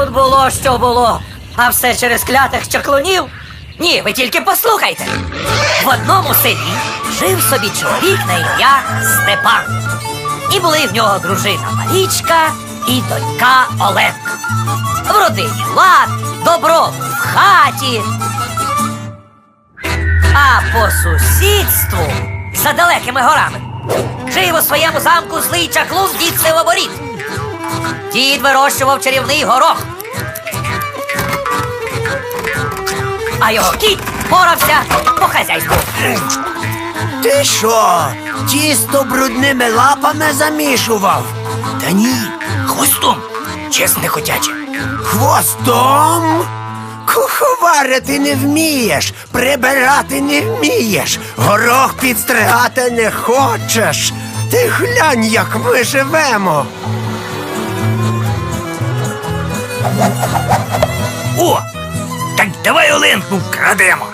тут було, що було. А все через клятих чаклунів? Ні, ви тільки послухайте. В одному селі жив собі чоловік на ім'я Степан. І були в нього дружина Марічка і донька Оленка. В родині лад, добро в хаті. А по сусідству, за далекими горами, жив у своєму замку злий чаклун дід Сивоборіт. Дід вирощував чарівний горох. А його кіт порався по хазяйству. Ти що? Тісто брудними лапами замішував? Та ні, хвостом, чесне хотяче. Хвостом? Куховарити не вмієш, прибирати не вмієш, горох підстригати не хочеш. Ти глянь, як ми живемо. Давай Оленку вкрадемо.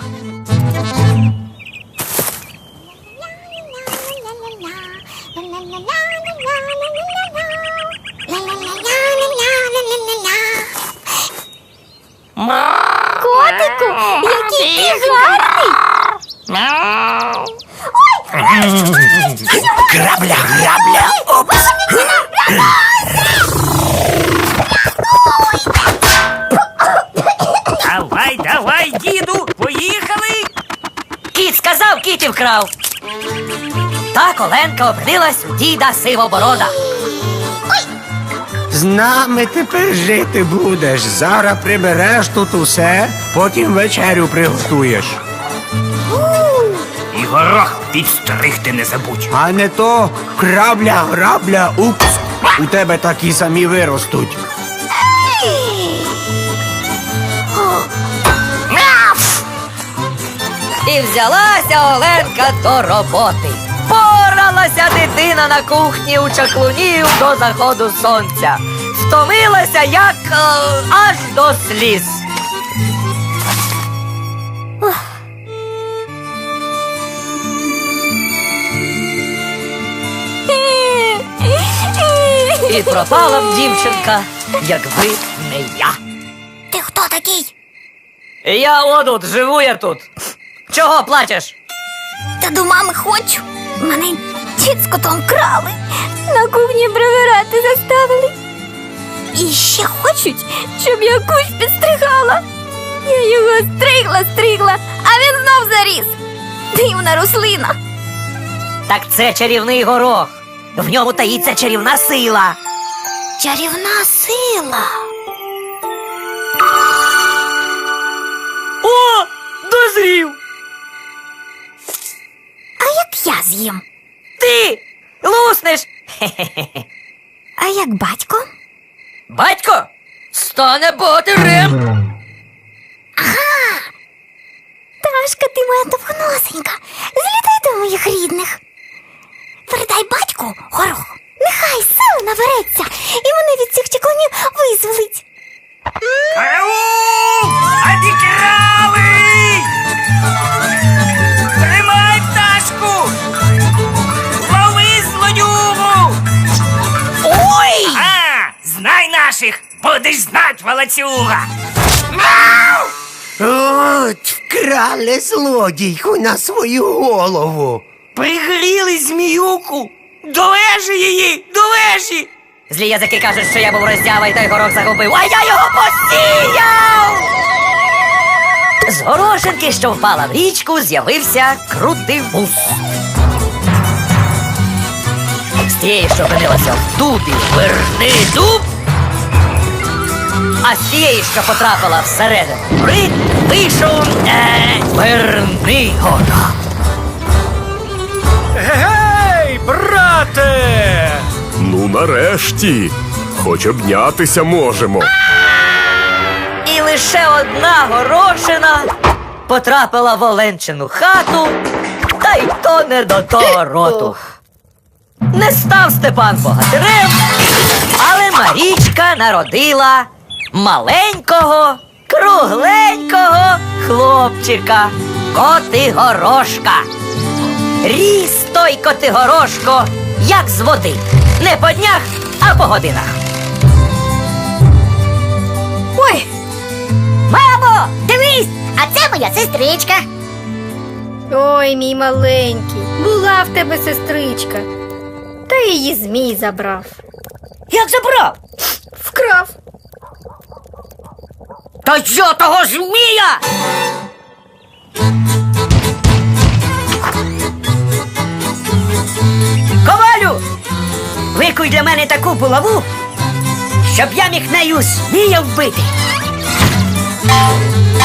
Котику, який ти гарний! Ой! Грабля, грабля, опс. Вкрав. Так Оленка опинилась у діда Сивоборода. З нами тепер жити будеш. Зараз прибереш тут усе, потім вечерю приготуєш. І горох підстригти не забудь. А не то крабля, грабля, упс. У тебе такі самі виростуть. І взялася Оленка до роботи. Поралася дитина на кухні у чаклунів до заходу сонця. Втомилася, як е, аж до сліз. І пропала б дівчинка, якби не я. Ти хто такий? Я отут, живу я тут. Чого плачеш? Та до мами хочу. Мене дід з котом крали. На кухні прибирати заставили. І ще хочуть, щоб я кущ підстригала. Я його стригла, стригла, а він знов заріс. Дивна рослина. Так це чарівний горох. В ньому таїться чарівна сила. Чарівна сила. З'їм? Ти луснеш. А як батько? Батько стане богатирем. Ташка, ти моя довгоносенька. Злітай до моїх рідних. Передай батьку горох. Нехай сили набереться, і мене від цих чеклунів визволить. Караул! Обікрали! Наших, будеш знать, волоцюга! От, вкрали злодійку на свою голову. Пригріли зміюку! До вежі її! До вежі! Злі язики кажуть, що я був роздява і той горох загубив, а я його посіяв! З горошинки, що впала в річку, з'явився крутий вус. З тієї, що опинилася в дубі, верни дуб. А з тієї, що потрапила всередину гори, вийшов не верний горох. Гей, брате! Ну, нарешті, хоч обнятися можемо. І лише одна горошина потрапила в Оленчину хату, та й то не до того роту. Не став Степан богатирем, але Марічка народила маленького, кругленького хлопчика Котигорошка. Ріс той Котигорошко, як з води. Не по днях, а по годинах. Ой, мамо, дивись, а це моя сестричка. Ой, мій маленький, була в тебе сестричка. Та її змій забрав. Як забрав? Вкрав. Та що того змія? Ковалю! Викуй для мене таку булаву, щоб я міг нею змія вбити. Опа!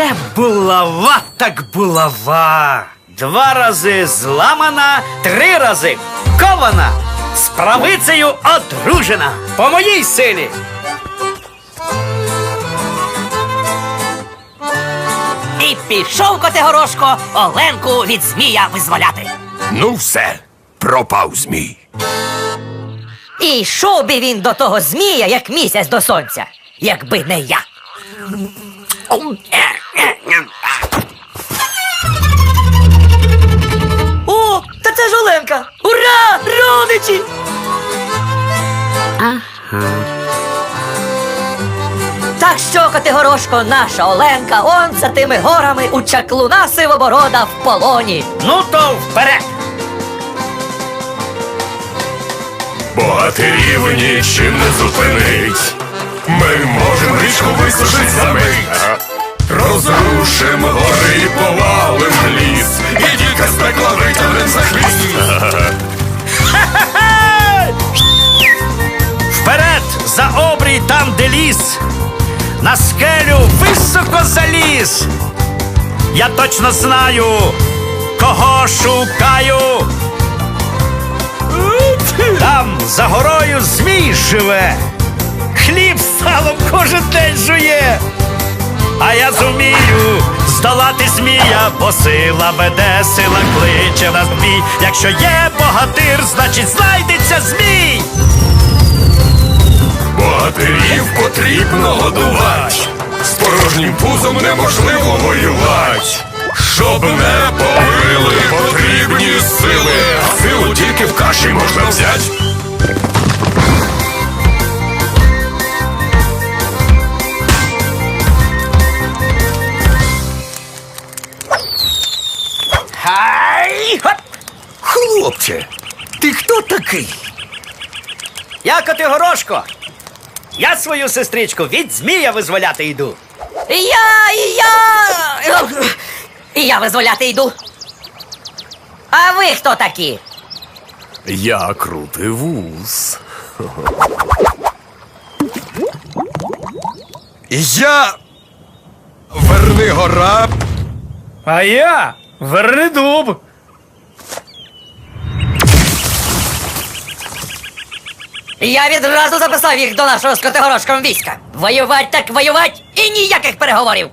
Оце булава так булава. Два рази зламана, три рази кована, з правицею одружена. По моїй силі. І пішов Котигорошко Оленку від змія визволяти. Ну все, пропав змій. І йшов би він до того змія, як місяць до сонця, якби не я. О, та це ж Оленка! Ура! Родичі! Так що, Котигорошко, наша Оленка, он за тими горами у чаклуна сивоборода в полоні. Ну то вперед. Богатирів нічим не зупинить. Заліз. Я точно знаю, кого шукаю. Там за горою змій живе. Хліб салом кожен день жує. А я зумію здолати змія, бо сила веде, сила кличе на змій. Якщо є богатир, значить знайдеться змій. Богатирів потрібно годувати. З порожнім пузом неможливо воювати. Щоб не побили, потрібні сили. А силу тільки в каші можна взяти. Хай! Хлопче, ти хто такий? Я Котигорошко. Я свою сестричку від змія визволяти йду. І я, і я. І я визволяти йду. А ви хто такі? Я крутий вуз. Я Верни гора. А я Вернедуб. Я відразу записав їх до нашого з війська. Воювать так воювать і ніяких переговорів.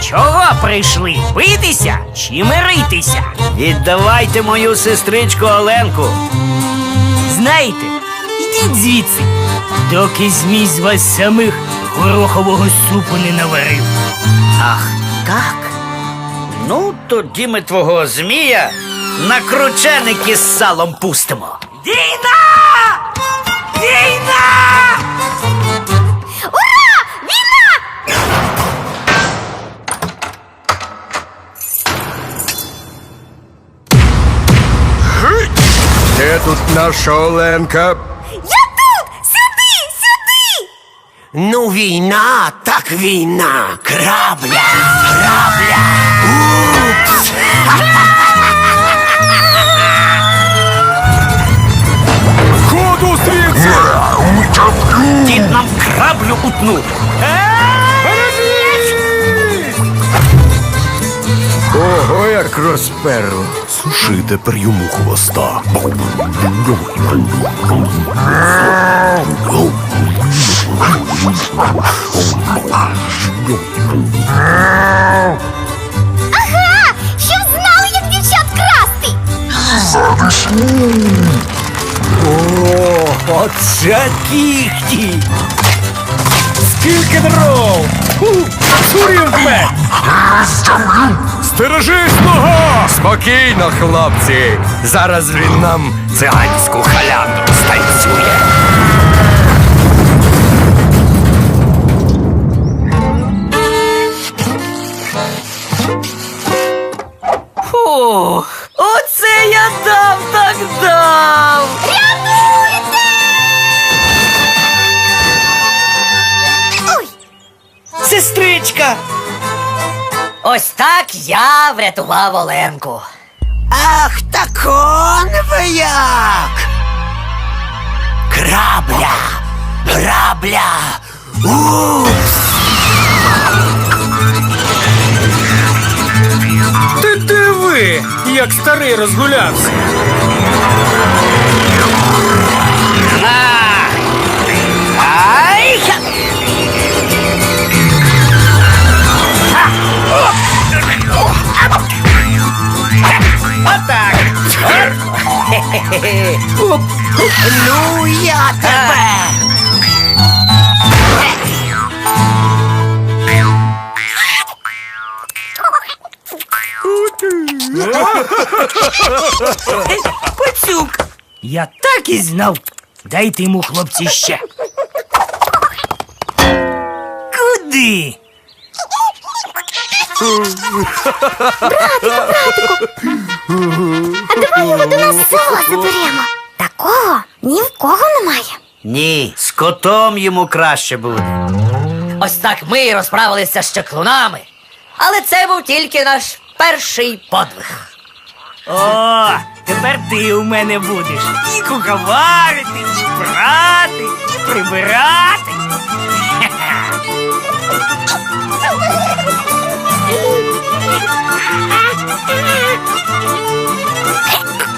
Чого прийшли? Битися чи миритися? Віддавайте мою сестричку Оленку. Знаєте, ідіть звідси, доки змій з вас самих горохового супу не наварив. Ах, так. Ну, тоді ми твого змія на крученики з салом пустимо. Війна! Війна! Ура! Війна! Де тут наша Оленка? Ну, війна, так війна. Крабля, крабля. Упс. Ходу звідси! Дід нам краблю утнув. Бережіть! Ого, як розперло. Суши тепер йому хвоста. Ага! Щоб знали, як дівчат красти! О, оце кіхті! Скільки дров! Сурів мене! Стережись, нога! Спокійно, хлопці. Зараз він нам циганську халяндру станцює. Я врятував Оленку. Ах, так он ви як! Крабля! Грабля! Упс! Ти диви, як старий розгулявся. Ну я тебе! Пацюк! Я так і знав. Дайте йому хлопці ще. Куди? Давай його до нас в село заберемо. Такого ні в кого немає. Ні, з котом йому краще буде. Ось так ми і розправилися з чеклунами, Але це був тільки наш перший подвиг. О, тепер ти у мене будеш і куховарити, і прати, і прибирати.